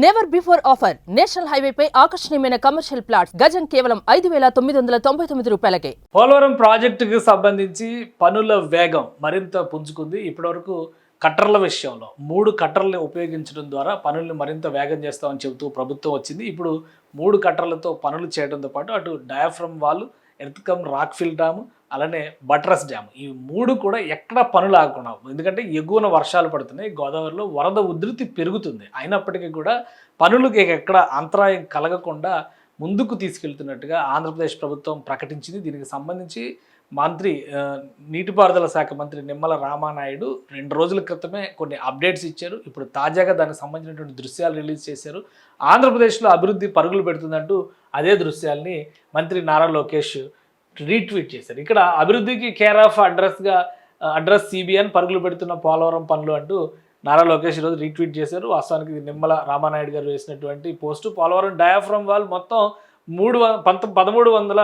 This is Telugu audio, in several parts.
నెవర్ బిఫోర్ ఆఫర్ నేషనల్ హైవేపై ఆకర్షణీయమైన కమర్షియల్ ప్లాట్స్ గజం కేవలం ఐదు వేల తొమ్మిది వందల తొంభై తొమ్మిది రూపాయలకే. పోలవరం ప్రాజెక్టుకు సంబంధించి పనుల వేగం మరింత పుంజుకుంది. ఇప్పటివరకు కట్టర్ల విషయంలో మూడు కట్టర్లని ఉపయోగించడం ద్వారా పనులను మరింత వేగం చేస్తామని చెబుతూ ప్రభుత్వం వచ్చింది. ఇప్పుడు మూడు కట్టర్లతో పనులు చేయడంతో పాటు అటు diaphragm wall earth cum rockfill dam అలానే బట్రస్ డ్యామ్. ఈ మూడు కూడా ఎక్కడ పనులు ఆగకుండా ఎందుకంటే ఎగువన వర్షాలు పడుతున్నాయి గోదావరిలో వరద ఉధృతి పెరుగుతుంది. అయినప్పటికీ కూడా పనులకు ఎక్కడ అంతరాయం కలగకుండా ముందుకు తీసుకెళ్తున్నట్టుగా ఆంధ్రప్రదేశ్ ప్రభుత్వం ప్రకటించింది. దీనికి సంబంధించి మంత్రి నీటిపారుదల శాఖ మంత్రి నిమ్మల రామానాయుడు రెండు రోజుల క్రితమే కొన్ని అప్డేట్స్ ఇచ్చారు. ఇప్పుడు తాజాగా దానికి సంబంధించినటువంటి దృశ్యాలు రిలీజ్ చేశారు. ఆంధ్రప్రదేశ్లో అభివృద్ధి పరుగులు పెడుతుందంటూ అదే దృశ్యాల్ని మంత్రి నారా లోకేష్ రీట్వీట్ చేశారు. ఇక్కడ అభివృద్ధికి కేర్ ఆఫ్ అడ్రస్గా అడ్రస్ సిబిఎన్ పరుగులు పెడుతున్న పోలవరం పనులు అంటూ నారా లోకేష్ ఈరోజు రీట్వీట్ చేశారు. వాస్తవానికి నిమ్మల రామానాయుడు గారు వేసినటువంటి పోస్టు. పోలవరం డయాఫ్రమ్ వాల్ మొత్తం మూడు పంత పదమూడు వందల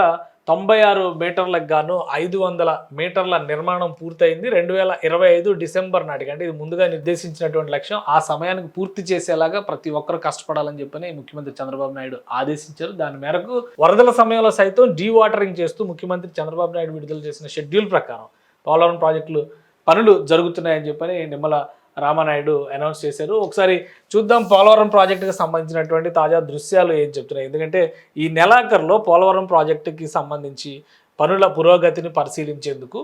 తొంభై ఆరు మీటర్లకు గాను ఐదు వందల మీటర్ల నిర్మాణం పూర్తయింది. రెండు వేల ఇరవై ఐదు డిసెంబర్ నాటికి. అంటే ఇది ముందుగా నిర్దేశించినటువంటి లక్ష్యం. ఆ సమయానికి పూర్తి చేసేలాగా ప్రతి ఒక్కరు కష్టపడాలని చెప్పని ముఖ్యమంత్రి చంద్రబాబు నాయుడు ఆదేశించారు. దాని మేరకు వరదల సమయంలో సైతం డీ వాటరింగ్ చేస్తూ ముఖ్యమంత్రి చంద్రబాబు నాయుడు విడుదల చేసిన షెడ్యూల్ ప్రకారం పోలవరం ప్రాజెక్టులు పనులు జరుగుతున్నాయని చెప్పని నిమ్మల రామానాయుడు అనౌన్స్ చేశారు. ఒకసారి చూద్దాం పోలవరం ప్రాజెక్టుకి సంబంధించినటువంటి తాజా దృశ్యాలు ఏం చెప్తున్నాయి. ఎందుకంటే ఈ నెలాఖరులో పోలవరం ప్రాజెక్టుకి సంబంధించి పనుల పురోగతిని పరిశీలించేందుకు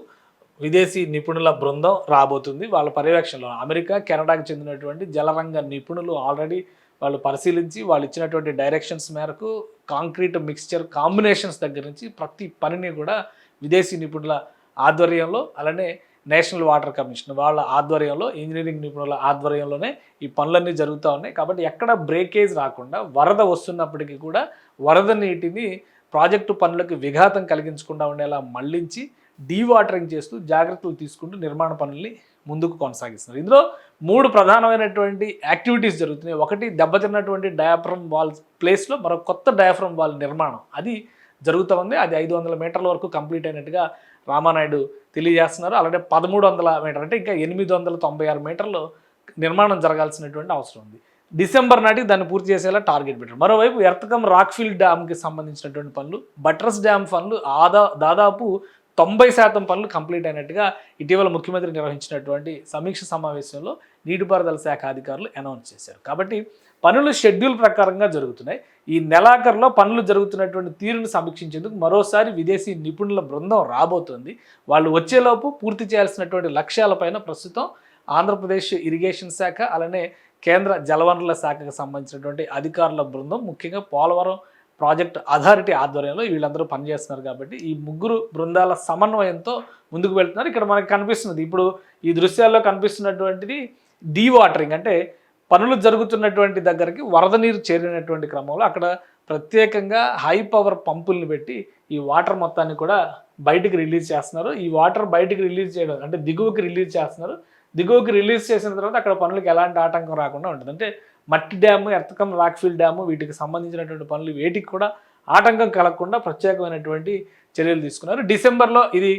విదేశీ నిపుణుల బృందం రాబోతుంది. వాళ్ళ పర్యవేక్షణలో అమెరికా కెనడాకి చెందినటువంటి జలరంగ నిపుణులు ఆల్రెడీ వాళ్ళు పరిశీలించి వాళ్ళు ఇచ్చినటువంటి డైరెక్షన్స్ మేరకు కాంక్రీట్ మిక్స్చర్ కాంబినేషన్స్ దగ్గర నుంచి ప్రతి పనిని కూడా విదేశీ నిపుణుల ఆధ్వర్యంలో అలానే నేషనల్ వాటర్ కమిషన్ వాళ్ళ ఆధ్వర్యంలో ఇంజనీరింగ్ నిపుణుల ఆధ్వర్యంలోనే ఈ పనులన్నీ జరుగుతూ ఉన్నాయి. కాబట్టి ఎక్కడ బ్రేకేజ్ రాకుండా వరద వస్తున్నప్పటికీ కూడా వరద నీటిని ప్రాజెక్టు పనులకు విఘాతం కలిగించకుండా ఉండేలా మళ్ళించి డీవాటరింగ్ చేస్తూ జాగ్రత్తలు తీసుకుంటూ నిర్మాణ పనుల్ని ముందుకు కొనసాగిస్తున్నారు. ఇందులో మూడు ప్రధానమైనటువంటి యాక్టివిటీస్ జరుగుతున్నాయి. ఒకటి దెబ్బతిన్నటువంటి డయాఫ్రమ్ వాల్ ప్లేస్లో మరో కొత్త డయాఫ్రమ్ వాల్ నిర్మాణం. అది జరుగుతూ ఉంది. అది ఐదు వందల మీటర్ల వరకు కంప్లీట్ అయినట్టుగా రామానాయుడు తెలియజేస్తున్నారు. అలాగే పదమూడు వందల మీటర్ అంటే ఇంకా ఎనిమిది వందల తొంభై ఆరు మీటర్లు నిర్మాణం జరగాల్సినటువంటి అవసరం ఉంది. డిసెంబర్ నాటికి దాన్ని పూర్తి చేసేలా టార్గెట్ పెట్టారు. మరోవైపు ఎర్తకం రాక్ఫీల్డ్ డ్యామ్కి సంబంధించినటువంటి పనులు బట్రస్ డ్యామ్ పనులు ఆదా దాదాపు తొంభై శాతం పనులు కంప్లీట్ అయినట్టుగా ఇటీవల ముఖ్యమంత్రి నిర్వహించినటువంటి సమీక్ష సమావేశంలో నీటిపారుదల శాఖ అధికారులు అనౌన్స్ చేశారు. కాబట్టి పనులు షెడ్యూల్ ప్రకారంగా జరుగుతున్నాయి. ఈ నెలాఖరులో పనులు జరుగుతున్నటువంటి తీరును సమీక్షించేందుకు మరోసారి విదేశీ నిపుణుల బృందం రాబోతుంది. వాళ్ళు వచ్చేలోపు పూర్తి చేయాల్సినటువంటి లక్ష్యాలపైన ప్రస్తుతం ఆంధ్రప్రదేశ్ ఇరిగేషన్ శాఖ అలానే కేంద్ర జలవనరుల శాఖకు సంబంధించినటువంటి అధికారుల బృందం ముఖ్యంగా పోలవరం ప్రాజెక్ట్ అథారిటీ ఆధ్వర్యంలో వీళ్ళందరూ పనిచేస్తున్నారు కాబట్టి ఈ ముగ్గురు బృందాల సమన్వయంతో ముందుకు వెళ్తున్నారు. ఇక్కడ మనకి కనిపిస్తున్నది ఇప్పుడు ఈ దృశ్యాల్లో కనిపిస్తున్నటువంటిది డీ వాటరింగ్ అంటే పనులు జరుగుతున్నటువంటి దగ్గరికి వరద నీరు చేరినటువంటి క్రమంలో అక్కడ ప్రత్యేకంగా హై పవర్ పంపుల్ని పెట్టి ఈ వాటర్ మొత్తాన్ని కూడా బయటికి రిలీజ్ చేస్తున్నారు. ఈ వాటర్ బయటికి రిలీజ్ చేయడం అంటే దిగువకి రిలీజ్ చేస్తున్నారు. దిగువకి రిలీజ్ చేసిన తర్వాత అక్కడ పనులకు ఎలాంటి ఆటంకం రాకుండా ఉంటుంది. అంటే మట్టి డ్యాము ఎర్తకం రాక్ఫిల్ డ్యాము వీటికి సంబంధించినటువంటి పనులు వేటికి కూడా ఆటంకం కలగకుండా ప్రత్యేకమైనటువంటి చర్యలు తీసుకున్నారు. డిసెంబర్లో ఇది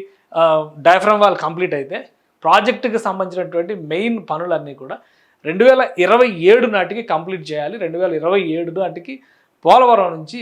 డయాఫ్రమ్ వాల్ కంప్లీట్ అయితే ప్రాజెక్టుకి సంబంధించినటువంటి మెయిన్ పనులన్నీ కూడా రెండు వేల ఇరవై ఏడు నాటికి కంప్లీట్ చేయాలి. రెండు వేల ఇరవై ఏడు నాటికి పోలవరం నుంచి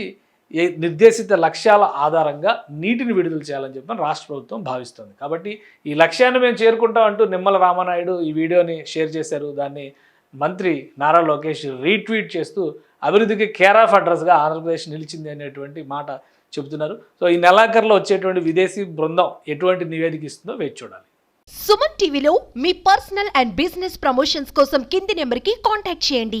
నిర్దేశిత లక్ష్యాల ఆధారంగా నీటిని విడుదల చేయాలని చెప్పని రాష్ట్ర ప్రభుత్వం భావిస్తుంది. కాబట్టి ఈ లక్ష్యాన్ని మేము చేరుకుంటాం అంటూ నిమ్మల రామనాయుడు ఈ వీడియోని షేర్ చేశారు. దాన్ని మంత్రి నారా లోకేష్ రీట్వీట్ చేస్తూ అభివృద్ధికి కేర్ ఆఫ్ అడ్రస్గా ఆంధ్రప్రదేశ్ నిలిచింది అనేటువంటి మాట చెబుతున్నారు. సో ఈ నెలాఖరులో వచ్చేటువంటి విదేశీ బృందం ఎటువంటి నివేదిక ఇస్తుందో వేచి చూడాలి. సుమన్ టీవీలో మీ పర్సనల్ అండ్ బిజినెస్ ప్రమోషన్స్ కోసం కింది నెంబర్కి కాంటాక్ట్ చేయండి.